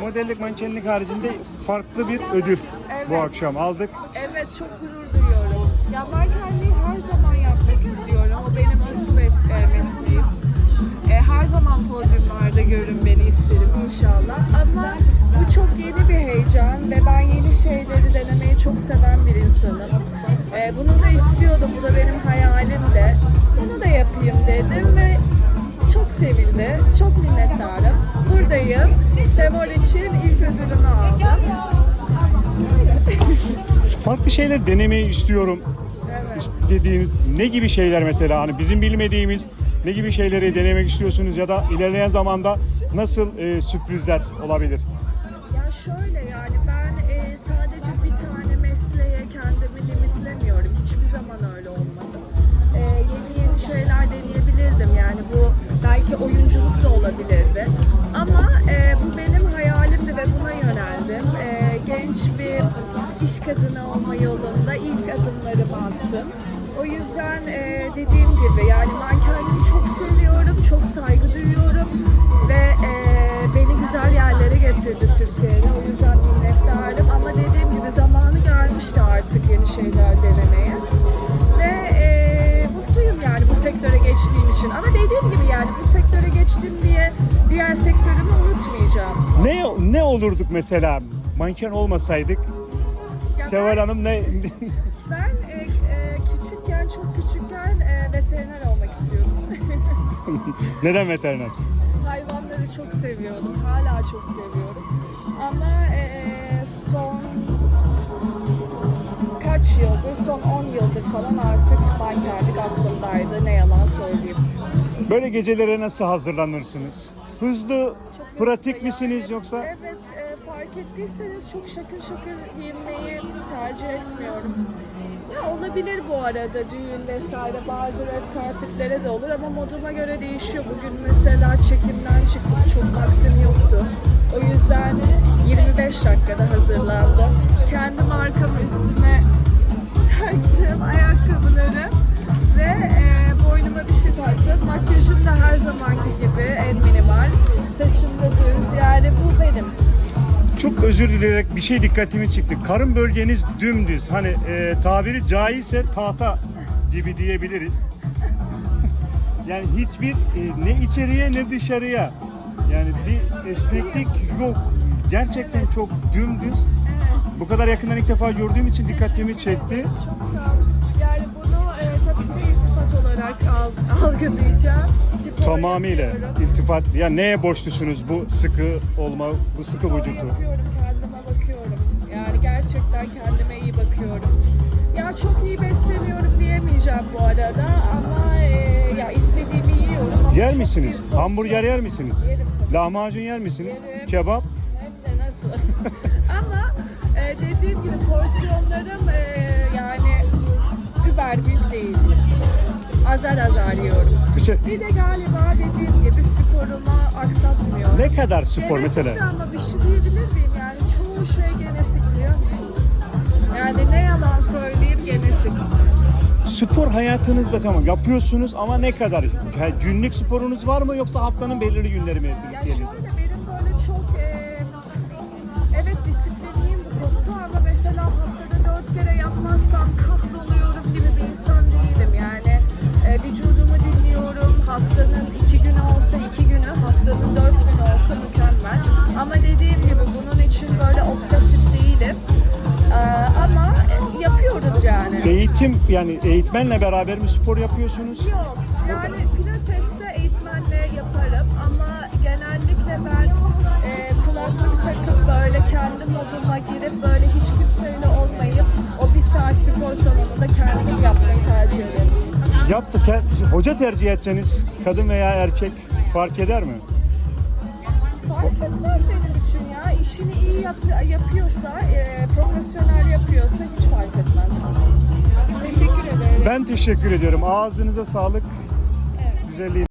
Modellik, mankenlik haricinde farklı bir ödül bu Evet. akşam aldık. Evet çok gurur duyuyorum. Ya mankenliği her zaman yapmak istiyorum. O benim asıl e, mesleğim. E, her zaman podyumlarda görün beni isterim inşallah. Ama bu çok yeni bir heyecan ve ben yeni şeyleri denemeyi çok seven bir insanım. E, bunu da istiyordum. Bu da benim hayalimdi. Bunu da yapayım dedim ve çok sevildi. Çok minnettarım. Buradayım. Semol için ilk ödülümü aldım. Farklı şeyler denemeyi istiyorum. Evet. Dediğiniz ne gibi şeyler mesela hani bizim bilmediğimiz ne gibi şeyleri denemek istiyorsunuz ya da ilerleyen zamanda nasıl e, sürprizler olabilir? Ya şöyle yani ben e, sadece bir tane mesleğe kendimi limitlemiyorum. Hiçbir zaman öyle olmadı. Bir iş kadını olma yolunda ilk adımlarımı attım. O yüzden e, dediğim gibi yani mankenliği çok seviyorum, çok saygı duyuyorum ve e, beni güzel yerlere getirdi Türkiye'de. O yüzden minnettarım ama dediğim gibi zamanı gelmişti artık yeni şeyler denemeye. Ve e, mutluyum yani bu sektöre geçtiğim için. Ama dediğim gibi yani bu sektöre geçtim diye diğer sektörümü unutmayacağım. Ne ne olurduk mesela manken olmasaydık? Ya Seval ben- Hanım ne Ben e, e, küçükken, çok küçükken e, veteriner olmak istiyordum. neden veteriner? Hayvanları çok seviyordum, hala çok seviyorum. Ama e, son kaç yıldır, son 10 yıldır falan artık mankenlik aklımdaydı, ne yalan söyleyeyim. Böyle gecelere nasıl hazırlanırsınız? Hızlı, Çok pratik hızlı misiniz yani. yoksa? Evet, e, fark ettiyseniz çok şakır şakır giyinmeyi tercih etmiyorum. Ya olabilir bu arada düğün vesaire bazı red carpetlere de olur ama moduma göre değişiyor. Bugün mesela çekimden çıktım çok vaktim yoktu. O yüzden 25 dakikada hazırlandım. Kendi markamı üstüme yani bu benim. Çok özür dileyerek bir şey dikkatimi çıktı. Karın bölgeniz dümdüz. Hani e, tabiri caizse tahta gibi diyebiliriz. yani hiçbir e, ne içeriye ne dışarıya. Yani bir esneklik yok. Gerçekten çok dümdüz. Bu kadar yakından ilk defa gördüğüm için dikkatimi çekti. Çok sağ olun. Olarak al, algılayacağım. Spor Tamamıyla yapıyorum. iltifat. Ya neye borçlusunuz bu sıkı olma, bu sıkı Spor vücutu? yapıyorum, kendime bakıyorum. Yani gerçekten kendime iyi bakıyorum. Ya çok iyi besleniyorum diyemeyeceğim bu arada ama e, ya istediğimi yiyorum. Ama Yer çok misiniz? Hamburger yer misiniz? Yerim tabii. Lahmacun yer misiniz? Yerim. Kebap? Hem de nasıl? Ama e, dediğim gibi porsiyonlarım e, yani über büyük değil. Azar azar yiyorum. İşte Bir de galiba dediğim gibi sporumu aksatmıyor. ne kadar spor Genetik mesela? ama bir şey diyebilir miyim? Yani çoğu şey genetik biliyor musunuz? Yani ne yalan söyleyeyim genetik. Spor hayatınızda tamam yapıyorsunuz ama ne kadar? Günlük sporunuz var mı yoksa haftanın belirli günleri mi Ya geliyor? şöyle benim böyle çok e, evet disiplinliyim bu konuda ama mesela haftada dört kere yapmazsam kahroluyorum gibi bir insan değilim. Vücudumu dinliyorum. Haftanın iki günü olsa iki günü, haftanın dört günü olsa mükemmel. Ama dediğim gibi bunun için böyle obsesif değilim. E, ama yapıyoruz yani. Eğitim yani eğitmenle beraber mi spor yapıyorsunuz? Yok yani pilatesse eğitmenle yaparım ama genellikle ben e, kulaklık takıp böyle kendi moduma girip böyle hiç kimseyle olmayıp o bir saat spor salonunda Yaptı ter- hoca tercih etseniz kadın veya erkek fark eder mi? Fark etmez benim için ya. İşini iyi yap- yapıyorsa, e, profesyonel yapıyorsa hiç fark etmez. Teşekkür ederim. Ben teşekkür ediyorum. Ağzınıza sağlık. Evet. Güzelliğin